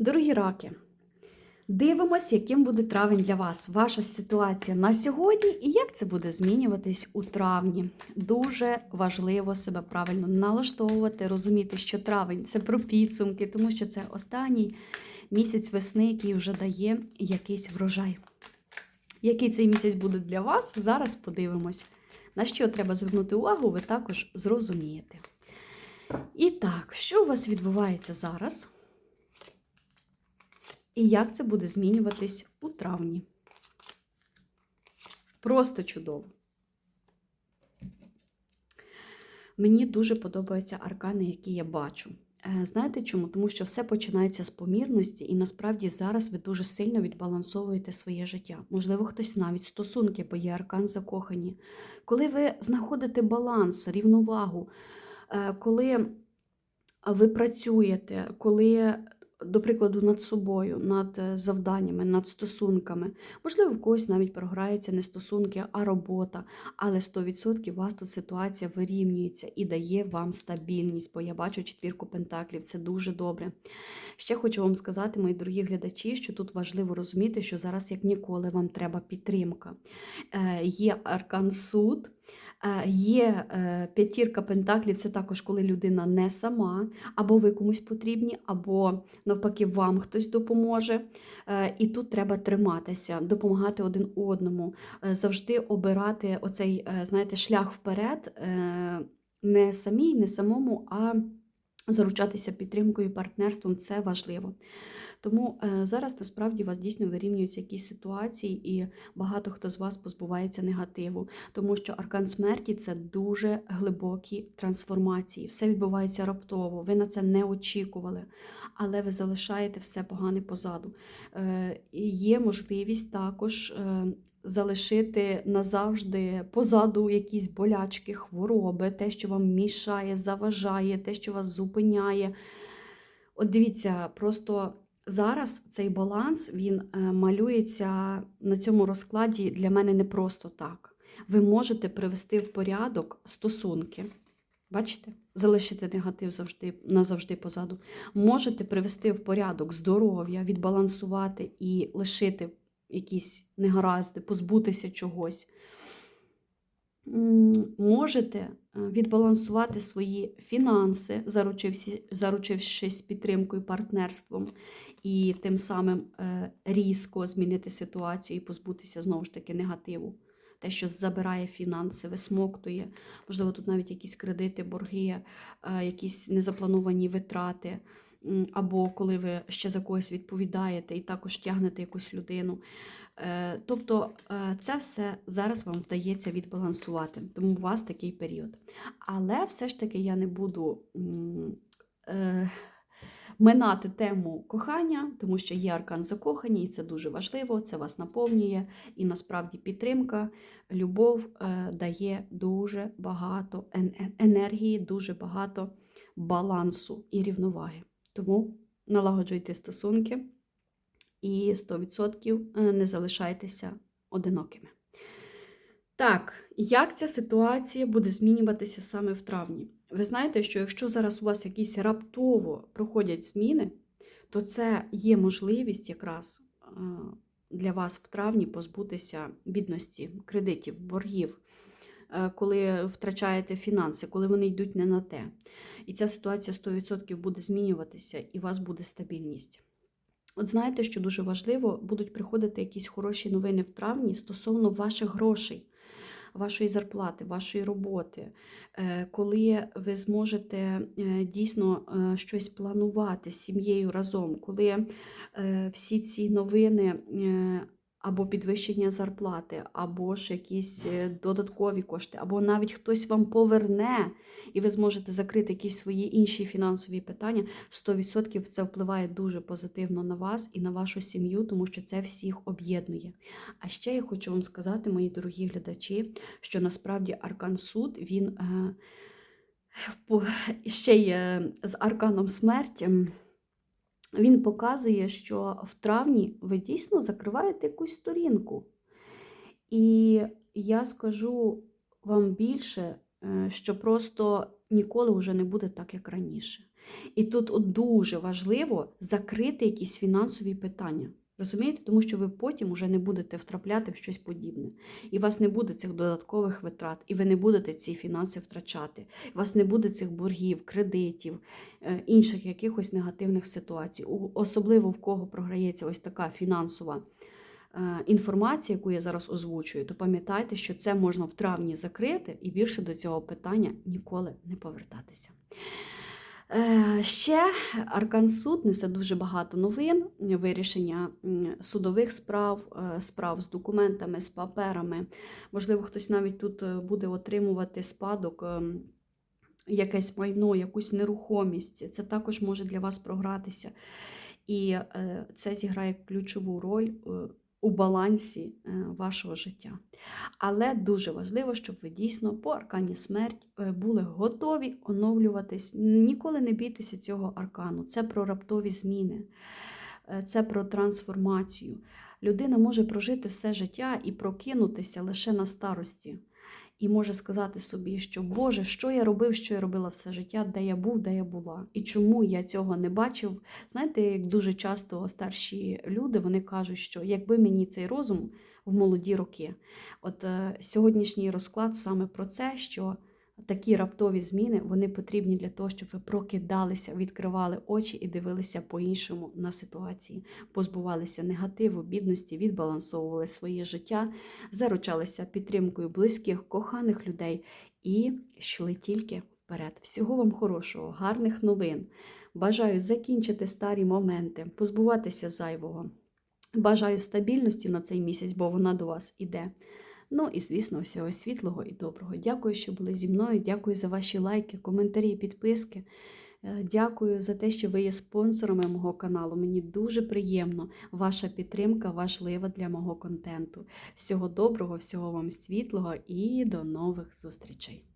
Дорогі раки, дивимось, яким буде травень для вас. Ваша ситуація на сьогодні і як це буде змінюватись у травні. Дуже важливо себе правильно налаштовувати, розуміти, що травень це про підсумки, тому що це останній місяць весни, який вже дає якийсь врожай. Який цей місяць буде для вас, зараз подивимось. На що треба звернути увагу, ви також зрозумієте. І так, що у вас відбувається зараз? І як це буде змінюватись у травні? Просто чудово. Мені дуже подобаються аркани, які я бачу. Е, Знаєте чому? Тому що все починається з помірності, і насправді зараз ви дуже сильно відбалансовуєте своє життя. Можливо, хтось навіть стосунки, бо є аркан закохані. Коли ви знаходите баланс, рівновагу, е, коли ви працюєте, коли, до прикладу, над собою, над е, завданнями, над стосунками, можливо, в когось навіть програється не стосунки, а робота, але 100% у вас тут ситуація вирівнюється і дає вам стабільність, бо я бачу четвірку пентаклів, це дуже добре. Ще хочу вам сказати, мої дорогі глядачі, що тут важливо розуміти, що зараз, як ніколи, вам треба підтримка. Е, Є аркан суд. Е, Є е, п'ятірка пентаклів, це також коли людина не сама, або ви комусь потрібні, або навпаки вам хтось допоможе. Е, І тут треба триматися, допомагати один одному, завжди обирати оцей, знаєте, шлях вперед, не самій, не самому, а заручатися підтримкою, партнерством це важливо. Тому е, зараз насправді у вас дійсно вирівнюються якісь ситуації, і багато хто з вас позбувається негативу, тому що аркан смерті це дуже глибокі трансформації. Все відбувається раптово. Ви на це не очікували, але ви залишаєте все погане позаду. Е, Є можливість також. Залишити назавжди позаду якісь болячки, хвороби, те, що вам мішає, заважає, те, що вас зупиняє. От дивіться, просто зараз цей баланс він е, малюється на цьому розкладі для мене не просто так. Ви можете привести в порядок стосунки. Бачите? Залишити негатив завжди, назавжди позаду. Можете привести в порядок здоров'я, відбалансувати і лишити якісь негаразди, позбутися чогось. Можете е, відбалансувати свої фінанси, заручившись підтримкою, партнерством, і тим самим е, різко змінити ситуацію і позбутися знову ж таки негативу. Те, що забирає фінанси, висмоктує, можливо, тут навіть якісь кредити, борги, е, якісь незаплановані витрати, або коли ви ще за когось відповідаєте і також тягнете якусь людину. Е, Тобто е, це все зараз вам вдається відбалансувати, тому у вас такий період. Але все ж таки я не буду е, минати тему кохання, тому що є аркан закохані, і це дуже важливо, це вас наповнює. І насправді підтримка, любов дає дуже багато ен- ен- енергії, дуже багато балансу і рівноваги. Тому налагоджуйте стосунки і 100% не залишайтеся одинокими. Так, як ця ситуація буде змінюватися саме в травні? Ви знаєте, що якщо зараз у вас якісь раптово проходять зміни, то це є можливість якраз е, для вас в травні позбутися бідності, кредитів, боргів, е, коли втрачаєте фінанси, коли вони йдуть не на те. І ця ситуація 100% буде змінюватися, і у вас буде стабільність. От знаєте, що дуже важливо, будуть приходити якісь хороші новини в травні стосовно ваших грошей, вашої зарплати, вашої роботи, Е, коли ви зможете е, дійсно е, щось планувати з сім'єю разом, коли е, всі ці новини е, або підвищення зарплати, або ж якісь е, додаткові кошти, або навіть хтось вам поверне, і ви зможете закрити якісь свої інші фінансові питання, 100% це впливає дуже позитивно на вас і на вашу сім'ю, тому що це всіх об'єднує. А ще я хочу вам сказати, мої дорогі глядачі, що насправді Аркан Суд він е, ще є з арканом смерті. Він показує, що в травні ви дійсно закриваєте якусь сторінку. І я скажу вам більше, е, що просто ніколи вже не буде так, як раніше. І тут от дуже важливо закрити якісь фінансові питання. Розумієте, тому що ви потім вже не будете втрапляти в щось подібне. І у вас не буде цих додаткових витрат, і ви не будете ці фінанси втрачати. У вас не буде цих боргів, кредитів, е, інших якихось негативних ситуацій. Особливо в кого програється ось така фінансова е, інформація, яку я зараз озвучую, то пам'ятайте, що це можна в травні закрити і більше до цього питання ніколи не повертатися. Е, Ще Аркан Суд несе дуже багато новин, вирішення судових справ, е, справ з документами, з паперами. Можливо, хтось навіть тут е, буде отримувати спадок, ем, якесь майно, якусь нерухомість. Це також може для вас програтися. І це зіграє ключову роль у балансі е, вашого життя. Але дуже важливо, щоб ви дійсно по аркані смерть е, були готові оновлюватись. Ніколи не бійтеся цього аркану. Це про раптові зміни, е, це про трансформацію. Людина може прожити все життя і прокинутися лише на старості. І може сказати собі, що Боже, що я робив, що я робила все життя, де я був, де я була, і чому я цього не бачив. Знаєте, як дуже часто старші люди вони кажуть, що якби мені цей розум в молоді роки, от е, сьогоднішній розклад саме про це, що такі раптові зміни вони потрібні для того, щоб ви прокидалися, відкривали очі і дивилися по-іншому на ситуації, позбувалися негативу, бідності, відбалансовували своє життя, заручалися підтримкою близьких, коханих людей і йшли тільки вперед. Всього вам хорошого, гарних новин. Бажаю закінчити старі моменти, позбуватися зайвого. Бажаю стабільності на цей місяць, бо вона до вас іде. Ну і, звісно, всього світлого і доброго. Дякую, що були зі мною. Дякую за ваші лайки, коментарі, підписки. Е, Дякую за те, що ви є спонсорами мого каналу. Мені дуже приємно. Ваша підтримка важлива для мого контенту. Всього доброго, всього вам світлого і до нових зустрічей!